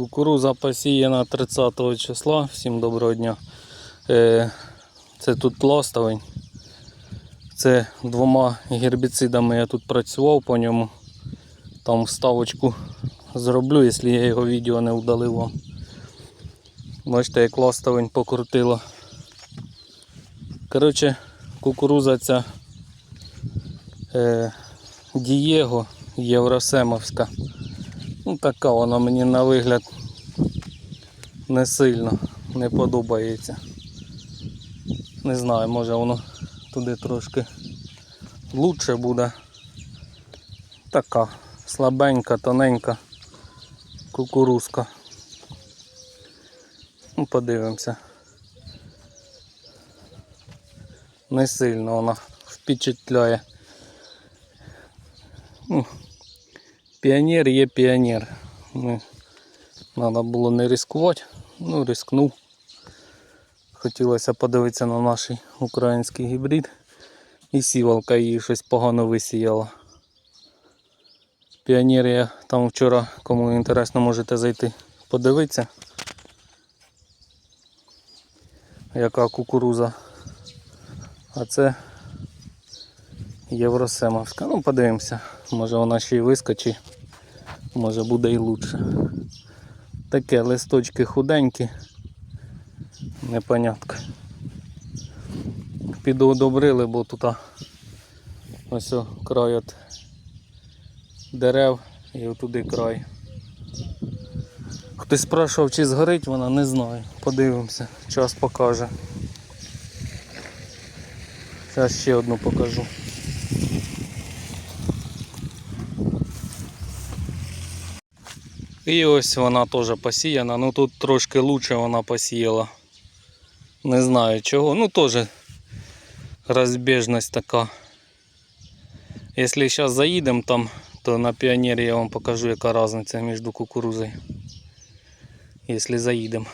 Кукуруза посіяна 30 числа. Всім доброго дня. Е, Це тут ластовень. Це двома гербіцидами я тут працював по ньому. Там вставочку зроблю, якщо я його відео не удалив вам. Бачите, як ластовень покрутило. Коротше, кукуруза ця е, Дієго Євросемовська. Ну така вона мені на вигляд не сильно не подобається. Не знаю, може воно туди трошки лучше буде. Така слабенька, тоненька кукурузка. Ну, подивимося. Не сильно вона впечатляє. Піонер є піонер. Ну, Треба було не ризикувати, ну рискнув. Хотілося подивитися на наш український гібрид. І сівалка її щось погано висіяла. Піонер я там вчора, кому інтересно, можете зайти подивитися. Яка кукуруза. А це Євросемовська. Ну, подивимося. Може вона ще й вискочить, може буде і лучше. Таке листочки худенькі. Непонятка. Підодобрили, бо тут ось край от дерев і отуди край. Хтось спрашував, чи згорить вона, не знаю. Подивимося, час покаже. Зараз ще одну покажу. І ось вона теж посіяна, ну тут трошки лучше вона посіяла. Не знаю чого, ну теж розбіжність така. Якщо зараз заїдемо там, то на піонері я вам покажу, яка різниця між кукурузою. Якщо заїдемо.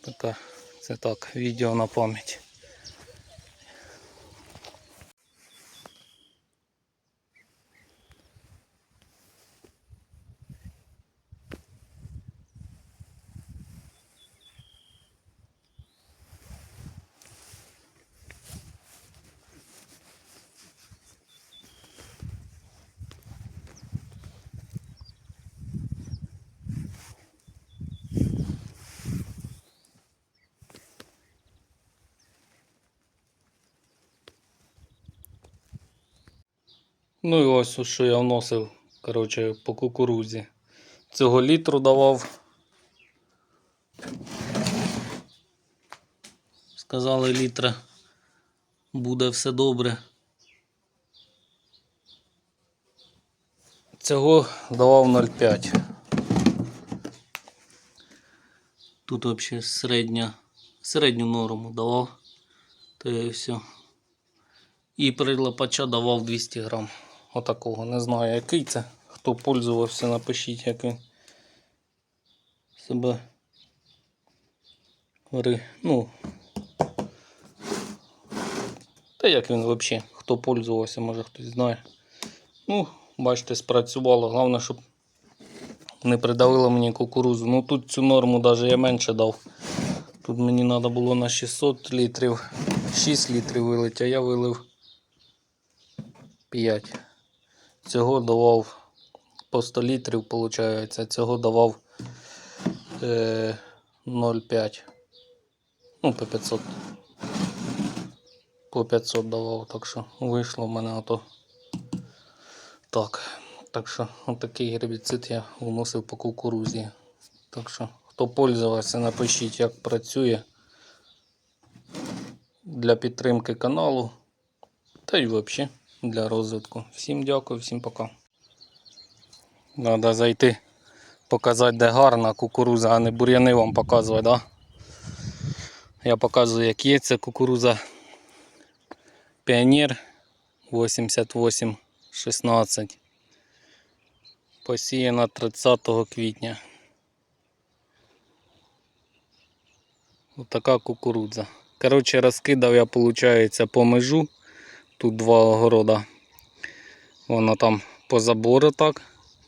Така, це так, відео на пам'ять. Ну і ось що я вносив, коротше, по кукурузі. Цього літру давав. Сказали літра буде все добре. Цього давав 0,5. Тут взагалі середня, середню норму давав. То і все. І прилипача давав 200 грам. Отакого. Не знаю який це. Хто пользувався, напишіть, як він себе ну, та як він взагалі, хто пользувався, може хтось знає. Ну, бачите, спрацювало. Головне, щоб не придавило мені кукурузу. Ну тут цю норму навіть я менше дав. Тут мені треба було на 600 літрів, 6 літрів вилити, а я вилив 5. Цього давав по 100 літрів, виходить, цього давав е, 0,5. Ну, по 500. По 500 давав, так що вийшло в мене ото. Так. Так що отакий гербіцид я вносив по кукурузі. Так що, хто пользувався, напишіть, як працює для підтримки каналу. Та й взагалі для розвитку. Всім дякую, всім пока. Треба зайти, показати, де гарна кукуруза, а не бур'яни вам показувати, да? Я показую, як є ця кукуруза. Піонер 8816. Посіяна 30 квітня. Ось така кукурудза. Коротше, розкидав я, виходить, по межу. Тут два огорода. Воно там по забору так.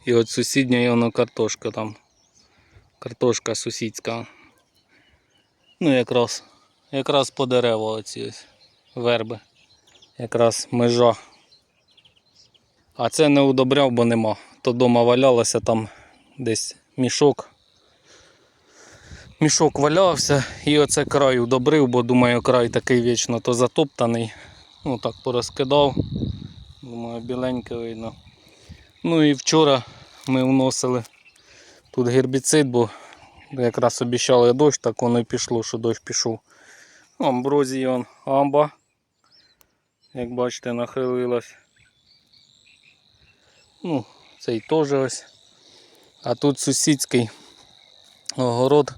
І от сусідня воно картошка там. Картошка сусідська. Ну якраз, якраз по дерева оці ось верби. Якраз межа. А це не удобряв, бо нема. То дома валялося там десь мішок. Мішок валявся і оце край удобрив, бо думаю, край такий вічно то затоптаний. Ну так порозкидав. Думаю, біленьке видно. Ну і вчора ми вносили тут гербіцид, бо якраз обіцяли дощ, так воно і пішло, що дощ пішов. Амброзія, амба. Як бачите, нахилилась. Ну, цей теж ось. А тут сусідський огород.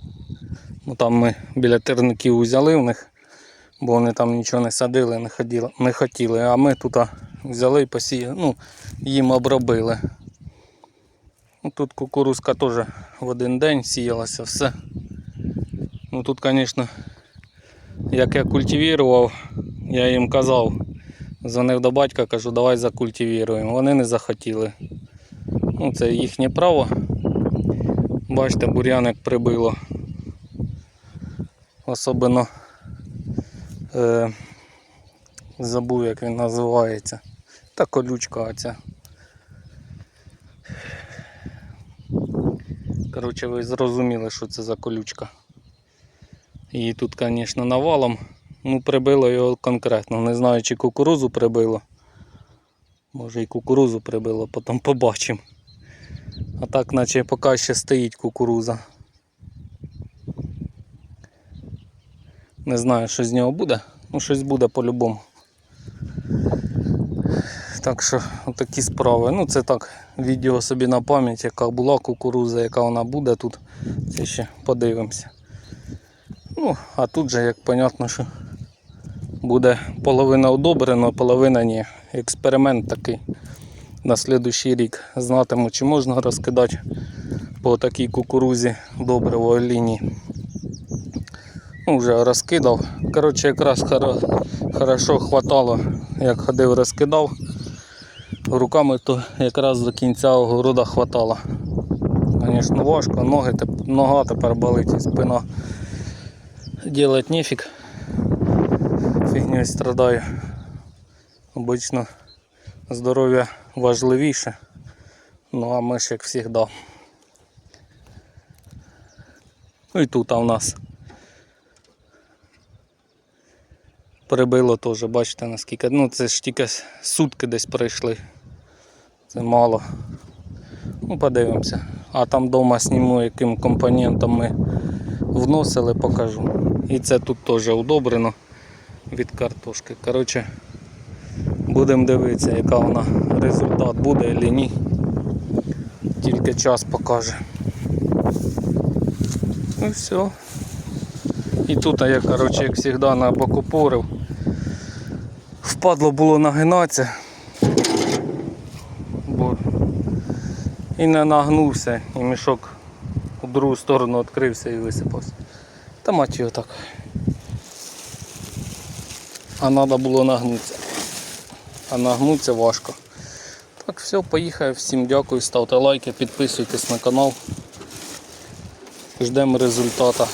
Ну, там ми біля терників взяли в них, бо вони там нічого не садили, не, ходили, не хотіли. А ми тут взяли і посіяли, ну, їм обробили. Ну, тут кукурузка теж в один день сіялася все. Ну тут, звісно, як я культивував, я їм казав, дзвонив до батька, кажу, давай закультивіруємо. Вони не захотіли. Ну, це їхнє право. Бачите, бур'ян як прибило. Особливо е, забув, як він називається. Та колючка оця. Коротше, ви зрозуміли, що це за колючка. Її тут, звісно, навалом. Ну, прибило його конкретно. Не знаю, чи кукурузу прибило. Може і кукурузу прибило, потім побачимо. А так, наче поки ще стоїть кукуруза. Не знаю, що з нього буде. Ну, щось буде по-любому. Так що такі справи. Ну це так, відео собі на пам'ять, яка була кукуруза, яка вона буде тут. Це ще подивимося. Ну, а тут же, як понятно, що буде половина удобрена, половина ні. Експеримент такий. На слідуючий рік знатиму, чи можна розкидати по такій кукурузі добривої лінії. Ну, вже розкидав. Коротше, якраз хорошо хватало, як ходив, розкидав. Руками то якраз до кінця огорода хватало. Звісно, важко, ноги, нога тепер болить і спина. Делать нефиг. Фігньою страдаю. Обично здоров'я важливіше. Ну а ми ж як завжди. Ну і тут в нас прибило теж, бачите наскільки. Ну це ж тільки сутки десь пройшли. Це мало. Ну, подивимося. А там вдома зніму, яким компонентом ми вносили, покажу. І це тут теж удобрено від картошки. Коротше, будемо дивитися, яка вона результат буде або ні. Тільки час покаже. Ну все. І тут я, коротше, як завжди, на боку порив. Впадло було нагинатися. Бо і не нагнувся, і мішок у другу сторону відкрився і висипався. Та мать його так. А треба було нагнутися. А нагнутися важко. Так, все, поїхав. Всім дякую, ставте лайки, підписуйтесь на канал. Ждемо результата.